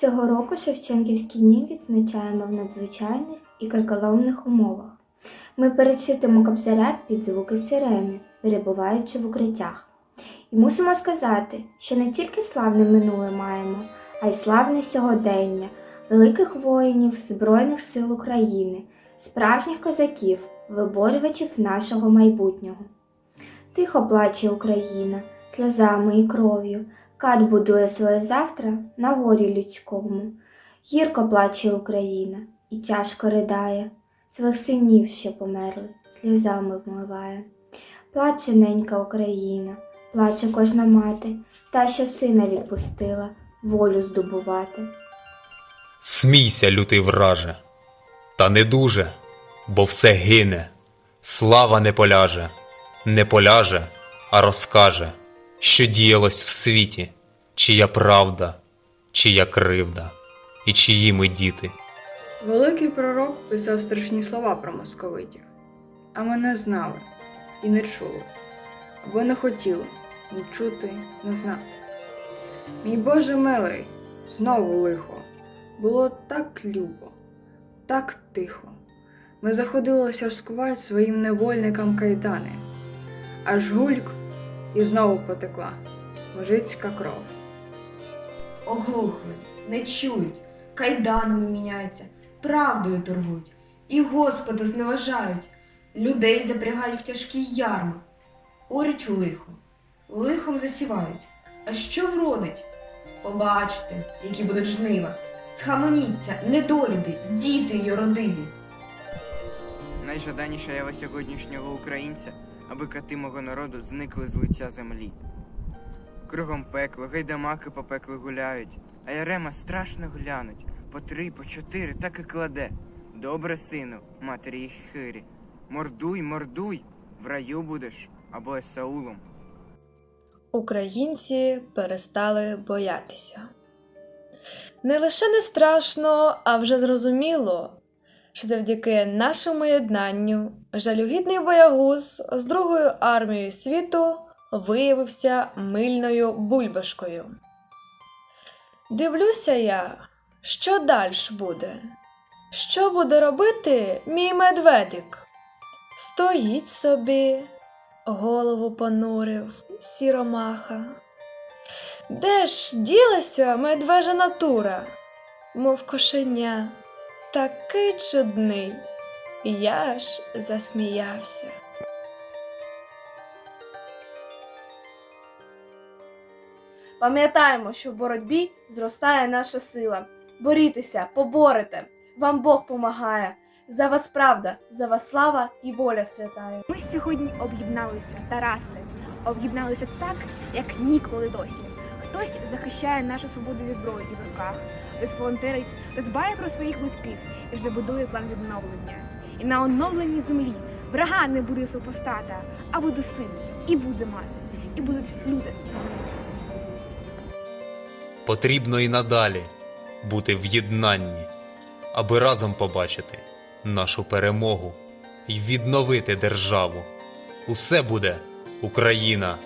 Цього року Шевченківські дні відзначаємо в надзвичайних і карколомних умовах. Ми перечитимо кобзаря під звуки сирени, перебуваючи в укриттях. І мусимо сказати, що не тільки славне минуле маємо, а й славне сьогодення, великих воїнів Збройних сил України, справжніх козаків, виборювачів нашого майбутнього. Тихо плаче Україна, сльозами і кров'ю, кат будує своє завтра на горі людському. Гірко плаче Україна і тяжко ридає, своїх синів, що померли, сльозами вмиває. Плаче ненька Україна, плаче кожна мати, та, що сина відпустила, волю здобувати. Смійся, лютий враже, та не дуже, бо все гине, слава не поляже, не поляже, а розкаже, що діялось в світі, чия правда, чия кривда, і чиї ми діти. Великий пророк писав страшні слова про московитів, а мене знали і не чули, або не хотіли ні чути, ні знати. Мій Боже милий, знову лихо, було так любо, так тихо. Ми заходилося шкувати своїм невольникам кайдани, аж гульк і знову потекла мужицька кров. Оглухли, не чують, кайданами міняються, правдою торгують, і Господа зневажають, людей запрягають в тяжкі ярми, орють у лихо, лихом засівають. А що вродить? Побачте, які будуть жнива. Схаменіться, недолюди, діти й родиві. Найжаданіша ява сьогоднішнього українця, аби кати мого народу зникли з лиця землі. Кругом пекло, гайдамаки по пеклу гуляють, а ярема страшно глянуть, по три, по чотири, так і кладе. Добре, сину, матері їх хирі. Мордуй, мордуй, в раю будеш або Есаулом. Українці перестали боятися. Не лише не страшно, а вже зрозуміло, що завдяки нашому єднанню жалюгідний боягуз з Другою армією світу виявився мильною бульбашкою. Дивлюся я, що дальш буде? Що буде робити мій медведик? Стоїть собі, голову понурив, сіромаха. Де ж ділася медвежа натура, мов кошеня, такий чудний. Я ж засміявся. Пам'ятаємо, що в боротьбі зростає наша сила. Борітеся, поборете. Вам Бог помагає. За вас правда, за вас слава і воля святая. Ми сьогодні об'єдналися, Тараси, об'єдналися так, як ніколи досі. Хтось захищає нашу свободу зі зброєю в руках, хтось волонтерить, дбає про своїх близьких і вже будує план відновлення. І на оновленій землі врага не буде супостата, а буде син, і буде мати, і будуть люди. Потрібно і надалі бути в єднанні, аби разом побачити нашу перемогу і відновити державу. Усе буде Україна!